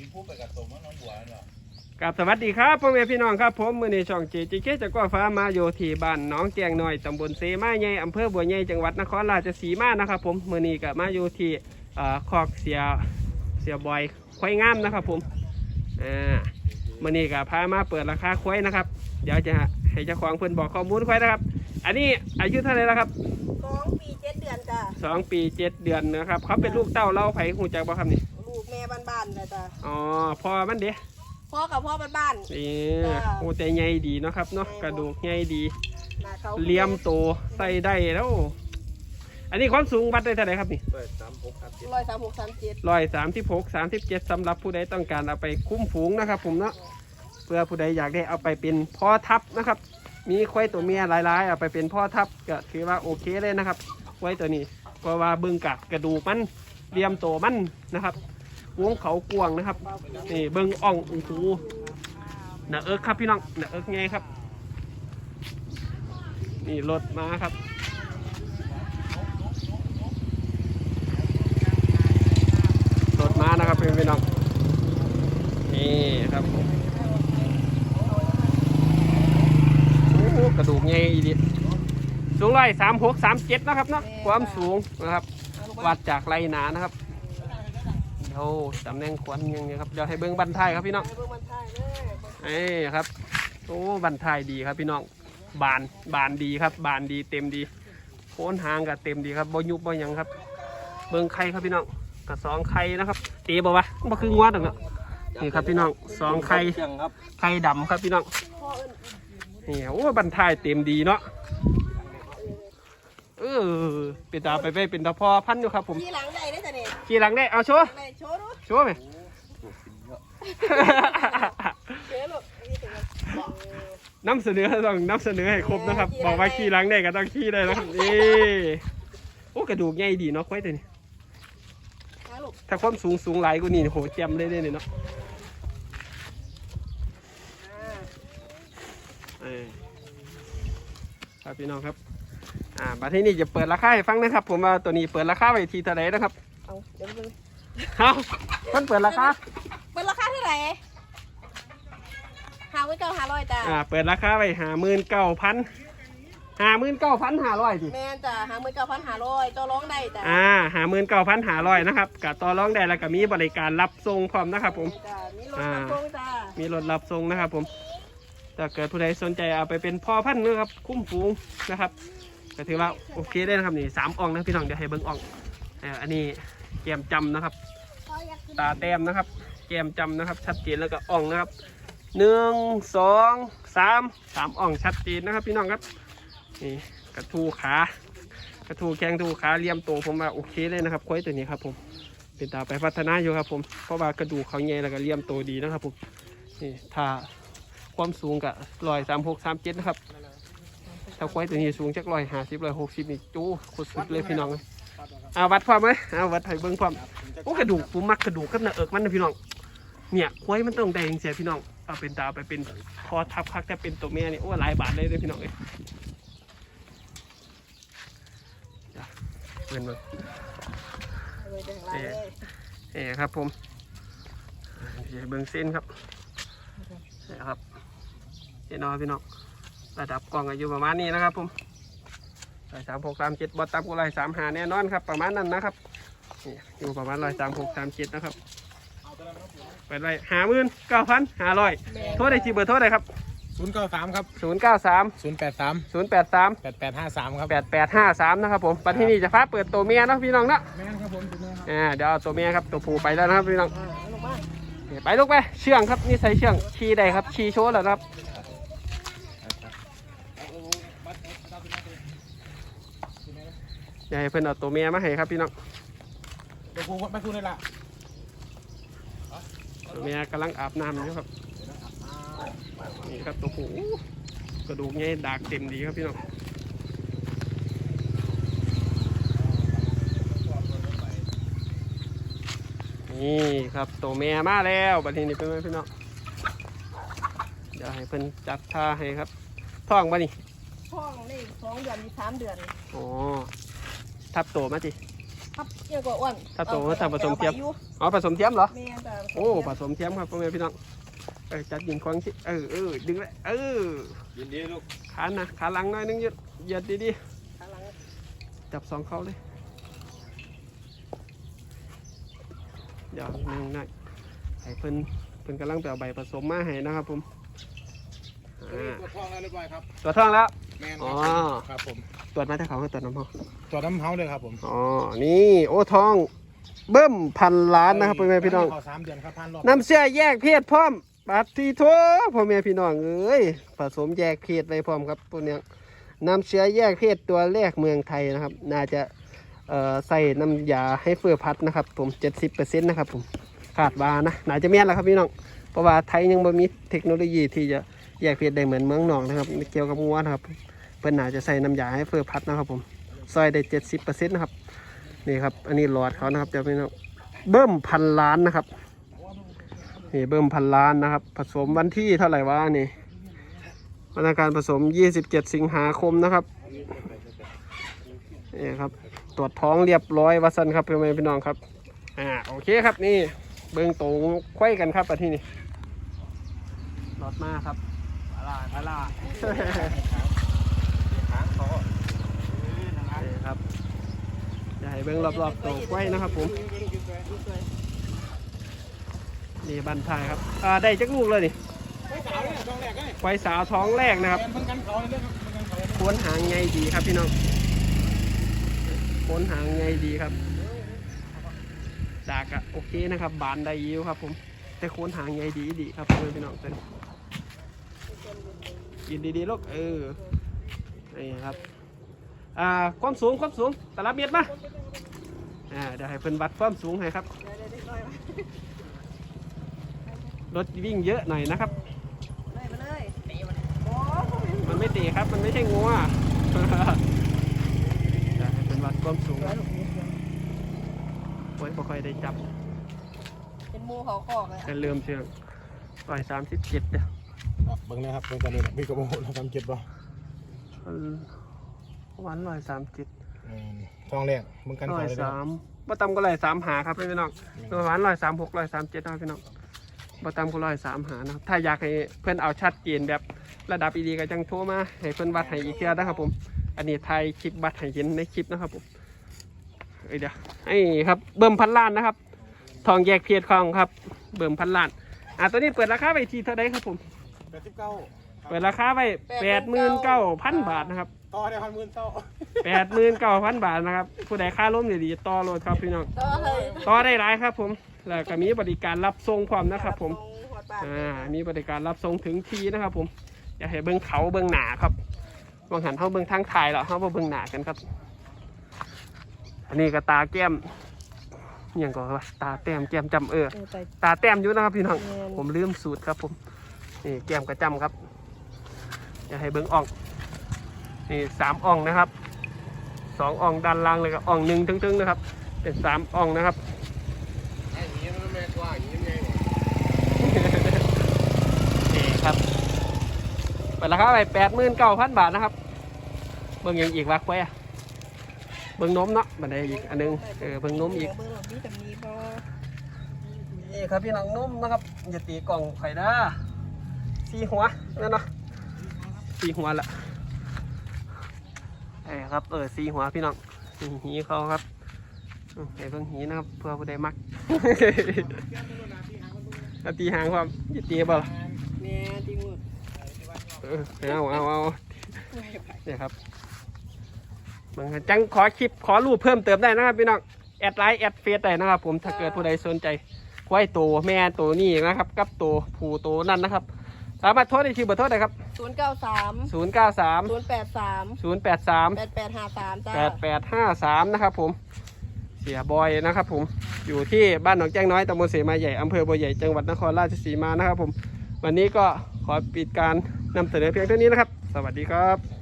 สีผู้ไปกับสมว่าน้องบัวเนาะกับสวัสดีครับพ่อแม่พี่น้องครับผมมือในช่องเจจิเคจากก้อฟ้ามาโยที่บ้านหน้องแจงหน่อยตำบลเซมาใหญ่อำเภอบัวใหญ่จังหวัดนครราชสีมานะครับผมมือนี้กับมาโยที่เอ่อคอกเสียเสียบอยควายงามนะครับผมอ่ามือนี้กับพามาเปิดราคาควายนะครับ เดี๋ยวจะให้เจ้าของเพื่อนบอกข้อมูลควายนะครับ อันนี้อายุเท่าไหรแล้วครับสองปีเจ็ดเดือนจ้ะสองปีเจ็ดเดือนนะครับเขาเป็นลูกเต้าเล่าไผ่หูจักบ่ครับนี่ลูกแม่บ้า นๆเลยจ้ะอ๋อพอมันเด้พ่อกับพ่อบ้านนี่จ้ะโอ้ใจใหญ่ดีเนาะครับเนาะกระดูกใหญ่ดีๆนะเขาเลียมโตใส่ได้แล้ว อันนี้ความสูงวัดได้เท่าไหร่ครับนี่เปิดสามหกครับเจ็ดร้อยสามหกสามเจ็ดร้อยสามสิบหกสามสิบเจ็ดสำหรับผู้ใดต้องการเอาไปคุ้มฝูงนะครับ ผมเนาะเพื่อผู้ใดอยากได้เอาไปเป็นพ่อทับนะครับ มีควายตัวเมียหลายๆ เอาไปเป็นพ่อทับก็ถือว่าโอเคเลยนะครับควายตัวนี้เพราะว่าเบิ่งกัดกระดูกมันเลียมโตมันนะครับ วงเขากวางนะครับนี่เบิ่งอ่องอูหูหนาเอิกครับพี่น้องหนาเอิกไงครับ นี่รถมาครับรถมานะครับพี่พี่น้องนี่ครับกระดูกใหญ่อีดีสูงร้อยสามหกสามเจ็ดนะครับเนาะความสูงนะครับ วัดจากไรหนานะครับ โอ้ตำแหน่งขวัญยังไงครับเดี๋ยวให้เบิ้งบันทายครับพี่น้องไปเบิ่งมันทายเลยเอ้ยครับโอ้บันทายดีครับพี่น้องบานบานดีครับ บานดีเต็มดีโค้นหางกับเต็มดีครับบ่ยุบบ่หยังครับ เบิ้งไข่ครับพี่น้องกับสองไข่นะครับตีบ่วะบ่คืองวดหรอกเนาะนี่ครับพี่น้องสองไข่ไข่ดำครับพี่น้องนี่โอ้บันทายเต็มดีเนาะเออเป็นตาไปไปเป็นตาพอพันอยู่ครับผมขี่หลังได้ ขี่หลังได้ เอาโชว์ได้โชว์ดูโชว์ไหมเดี๋ยวลูกนี่ถึงแล้วบอกน้ำเสนอต้องน้ำเสนอให้ครบนะครับ บอกว่าขี่หลังได้ก็ต้องขี่ได้นะครับนี่โอ้กระดูกใหญ่ดีเนาะควายตัวนี้มาลูกถ้าความสูงสูงหลายกว่านี้โหแจ่มเลยเนี่ยเนาะอ่าเออครับพี่น้องครับ อ่ามาที่นี่จะเปิดราคาให้ฟังนะครับ ผมว่าตัวนี้เปิดราคาไว้ที่เท่าไหร่นะครับ เอาเดี๋ยวไปเบิ่งเอ้ามันเปิดราคาเป็นราคาเท่าไหร่หาไว้เก้าหาร้อยจ้ะอ่าเปิดราคาไว้หาหมื่นเก้าพันหาหมื่นเก้าพันห้าร้อยทีแม่นจ้ะหาไว้เก้าพันหาร้อยต่อร้องได้จ้ะอ่าหาหมื่นเก้าพันห้าร้อยนะครับกับต่อรองได้แล้วก็มีบริการรับส่งพร้อมนะครับผม จ้ะมีรถกระโปรงจ้ะมีรถรับส่งนะครับผมถ้าเกิดผู้ใดสนใจเอาไปเป็นพ่อพันธุ์นะครับ คุ้มฟูงนะครับก็ถือว่าโอเคได้นะครับนี่สามอ่องนะพี่น้องเดี๋ยวให้เบิ้งอ่องเอ่ออันนี้ แกมจำนะครับ ตาแต้มนะครับ แกมจำนะครับ ชัดเจนแล้วก็อ่องนะครับหนึ่งสองสามสามอ่องชัดเจนนะครับ พี่น้องครับนี่กระทูขากระทูแข้งทูขาเลี่ยมโตผมว่าโอเคเลยนะครับควายตัวนี้ครับผมเป็นตาไปพัฒนาอยู่ครับผมเพราะว่ากระดูกเขาใหญ่แล้วก็เลี่ยมโตดีนะครับผมนี่ถ้าความสูงกับร้อยสามหกสามเจ็ดนะครับถ้าควายตัวนี้สูงจากร้อยห้าสิบร้อยหกสิบนี่จู้โคตรสุดเลยพี่น้อง เอาวัดพร้อมไหมเอาวัดให้เบิ้งพร้อมโอ้กระดูกผมมักกระดูกกับหน้าเอิกมันนะพี่น้อง เนี่ยควายมันต้องได้จริงๆพี่น้องเอาเป็นตาไปเป็นพอทับคักแต่เป็นตัวแม่นี่โอ้หลายบาทเลยเด้อพี่น้องเอ้ยจ้ะเงินมาเอาไว้ข้างล่างเลยเอ๋ครับผมเดี๋ยวเบิ้งเส้นครับนี่ครับเส้นเนอพี่น้องระดับกล่องอายุประมาณนี้นะครับผมร้อย สามหกสามเจ็ดบอต่ำกว่าร้อยสามหาแน่นอนครับ ประมาณนั้นนะครับนี่อยู่ประมาณร้อยสามหกสามเจ็ดนะครับเปิดไว้หาหมื่นเก้าพันห้าร้อยโทษได้จีเบอร์โทษได้ครับศูนย์เก้าสามครับศูนย์เก้าสามศูนย์แปดสามศูนย์แปดสามแปดแปดห้าสามครับแปดแปดห้าสามนะครับผมปัจจุบันนี้จะฟ้าเปิดตัวเมียเนาะพี่น้องเนาะแม่นครับผมถูกไหมครับอ่าเดี๋ยวเอาตัวเมียครับตัวผู้ไปแล้วนะครับพี่น้องอ่าเอาลงมานี่ไปลูกไปเชื่องครับนี่ใส่เชื่องชีได้ครับชีโชว์แล้วนะครับ อย่าให้เพิ่นเอาตัวเมียมาให้ครับพี่น้องเดี๋ยวกูวัดไม่คุณเลยล่ะตัวเมียกำลังอาบน้ำอยู่ครับนี่ครับตัวผู้อู้กระดูกใหญ่ดากเต็มดีครับพี่น้องนี่ครับตัวเมียมาแล้วบัดนี้นี่เป็นไงพี่น้องเดี๋ยวให้เพิ่นจัดท่าให้ครับท้องบ่นี่ท้องนี่สองเดือนมีสามเดือนอ๋อ ทับโตมาจิครับเกี่ยวกับอ้วนถ้าโตอถ้าผสมเทียมอาไปอยู่อ๋อผสมเทียมเหรอแม่นแต่ผโอ้ผสมเทียมครับพ่อแม่พี่น้องเออจัดยิงควางสิเออเออดึงเลยเออยินดีลูกขานะขาหลังหน่อยนึงเหยียดเหยียดดีข้างหลังๆจับสองเขาเลยเดี๋ยวนึงหน่อยให้เพิ่นเพิ่นกำลังไปเอาใบผสมมาให้นะครับผมอ่าตรวจท้องแล้วเรียบร้อยครับตรวจท้องแล้วแมนอ๋อครับผม ตรวจมาแต่เขาก็ตรวจน้ำเขาตรวจน้ำเฮาเลยครับผมอ๋อ นี่โอ้ทอง เบิ้มพันล้านนะครับพ่อแม่พี่น้อง ขอสามเดือนครับพันรอบน้ำเสื้อแยกเพศพร้อมปัดทีโทพ่อแม่พี่น้องเอ้ยผสมแยกเพศไว้พร้อมครับตัวเนี้ยน้ำเชื้อแยกเพศตัวแรกเมืองไทยนะครับ น่าจะเอ่อใส่น้ำยาให้เฟื่อพัดนะครับ ผม 70%นะครับผมคาดว่านะน่าจะแม่นแล้วครับพี่น้องเพราะว่าไทยยังบ่มีเทคโนโลยีที่จะแยกเพศได้เหมือนเมืองนอกนะครับเกี่ยวกับงัวนะครับ เพิ่นน่าจะใส่น้ำยาให้เฟื่อพัดนะครับผมซอยได้70%นต์นะครับนี่ครับ อันนี้หลอดเขานะครับเดี๋ยวพี่น้องเบิ้มพันล้านนะครับนี่เบิ่มพันล้านนะครับ ผสมวันที่เท่าไหร่วะนี่วันการผสม 27 สิงหาคมนะครับนี่ครับตรวจท้องเรียบร้อยวัสันครับเพื่อนพี่น้องครับอ่าโอเคครับนี่เบิ่งตรงไขว้กันครับประที่นี่รถมาครับปลา ปลานี่ครับอย่าให้เบิ่งรอบๆตรงไว้นะครับผมนี่บันทายครับอ่าได้จักลูกเลยนี่ไม่สาวท้องแรกเลยควายสาวท้องแรกนะครับแมนเพิ่งกันเขาเลยครับเพิ่งกันเขายโคนหางไงดีครับพี่น้องโคนหางไงดีครับดากอะโอเคนะครับ บานได้ยิวครับ ผม แต่โคนหางไงดีดีครับเพื่อนพี่น้องเต้นกินดีๆลูกเออ นี่ครับ อ่าความสูงความสูงตลับเมตรมาอ่าเดี๋ยวให้เพิ่นวัดความสูงให้ครับเดี๋ยวเดี๋ยวเดี๋ยวหน่อยมารถวิ่งเยอะหน่อยนะครับเลยมาเลยโอ้มันไม่ตีครับ มันไม่ใช่งัวจะให้เป็นวัดความสูงครับโอ้ยบ่ค่อยได้จับเป็นหมูเขาคอกเลยจะเริ่มเชืองร้อยสามสิบเจ็ดเด้อเบิ่งนะครับเบิ่งกันนี่นะพี่กระโบเราทำเก็บบ่ มันวันร้อยสามเจ็ดแม่นท้องแรกเบิ่งกันร้เขาอยเลยนะสามบ่ต่ำก็ร้อยสามหาครับพี่น้องประมาณร้อยสามหกร้อยสามเจ็ดนะครับพี่น้องบ่ต่ำก็ร้อยสามหานะครับถ้าอยากให้เพื่อนเอาชัดเจนแบบระดับอีดีก็จังโทรมาให้เพื่อนวัดให้อีกเทื่อนะครับผม อันนี้ไทยคลิปบัตรให้เห็นในคลิปนะครับผมเอ้ยเดี๋ยวไอ้ครับเบิ่มพันล้านนะครับ ทองแยกเพียรของครับ เบิ่มพันล้านอะตัวนี้เปิดราคาไปทีเท่าไดครับผมแปดสิบเก้า เปิดราคาไปแปดหมื่นเก้าพันบาทนะครับ ต่อได้พันหมื่นเต้าแปดหมื่นเก้าพันบาทนะครับ ผู้ใดค่าล้มดีๆต่อโลดครับพี่น้อง ต่อเลยต่อได้หลายครับผม แล้วก็มีบริการรับส่งพร้อมนะครับ ผมหัวปากอ่า มีบริการรับส่งถึงทีนะครับ ผม อย่าให้เบิ้งเขาเบิ้งหนาครับบางหันเขาเบิ้งทางถ่ายแล้วเขาบ่เบิ้งหนากันครับ อันนี้ก็ตาแก้มอิหยังก็ว่าตาแต้มแก้มจำเออเออไปตาแต้มอยู่นะครับพี่น้องแม่นผมลืมสูตรครับ ผม นี่แก้มกระจำครับ อย่าให้เบิ้งอ่องนี่สามอ่องนะครับสองอ่องด้านล่างเลยก็อ่องหนึ่งตึงๆนะครับ เป็นสามอ่องนะครับไอ้นี้มันแม่กว่าอย่างนี้ไงนี่ครับเปิดราคาไปแปดหมื่นเก้าพันบาทนะครับ เบิ่งหยังอีกวักไว้อะเบิ่งนมเนาะบันไดอีกอันหนึงเออเบิ่งนมอีกเบอร์หลบนี้แต่มีบ่นี่ครับพี่น้องนมนะครับอย่าตีกล่องไข่ด้าสีหัวนั่นเนาะ สีหัวละไอ้ครับเออสีหัวพี่น้องนี่หีเขาครับอืมไอ้เบิ่งหีนะครับเพื่อผู้ใดมักเอาตีหางความอย่าตีบ่ล่ะแม่จริงหมดเออเอาเอาเอาเนี่ยครับบางจังขอคลิปขอรูปเพิ่มเติมได้นะครับพี่น้องแอดไลน์แอดเฟซได้นะครับ ผมถ้าเกิดผู้ใดสนใจควายตัวแม่ตัวนี้นะครับ กับตัวผู้ตัวนั่นนะครับ สามารถโทษได้ที่เบอร์โทษได้ครับ ศูนย์เก้าสาม0 9 3ศูนย์แปดสาม0 8 3แปดแปดห้าสามจ้า8 8 5 3นะครับผม เสียบอยนะครับผม อยู่ที่บ้านหนองแจ้งน้อยตำบลเสมาใหญ่อำเภอบัวใหญ่ จังหวัดนครราชสีมานะครับผม วันนี้ก็ขอปิดการนำเสนอเพียงเท่านี้นะครับ สวัสดีครับ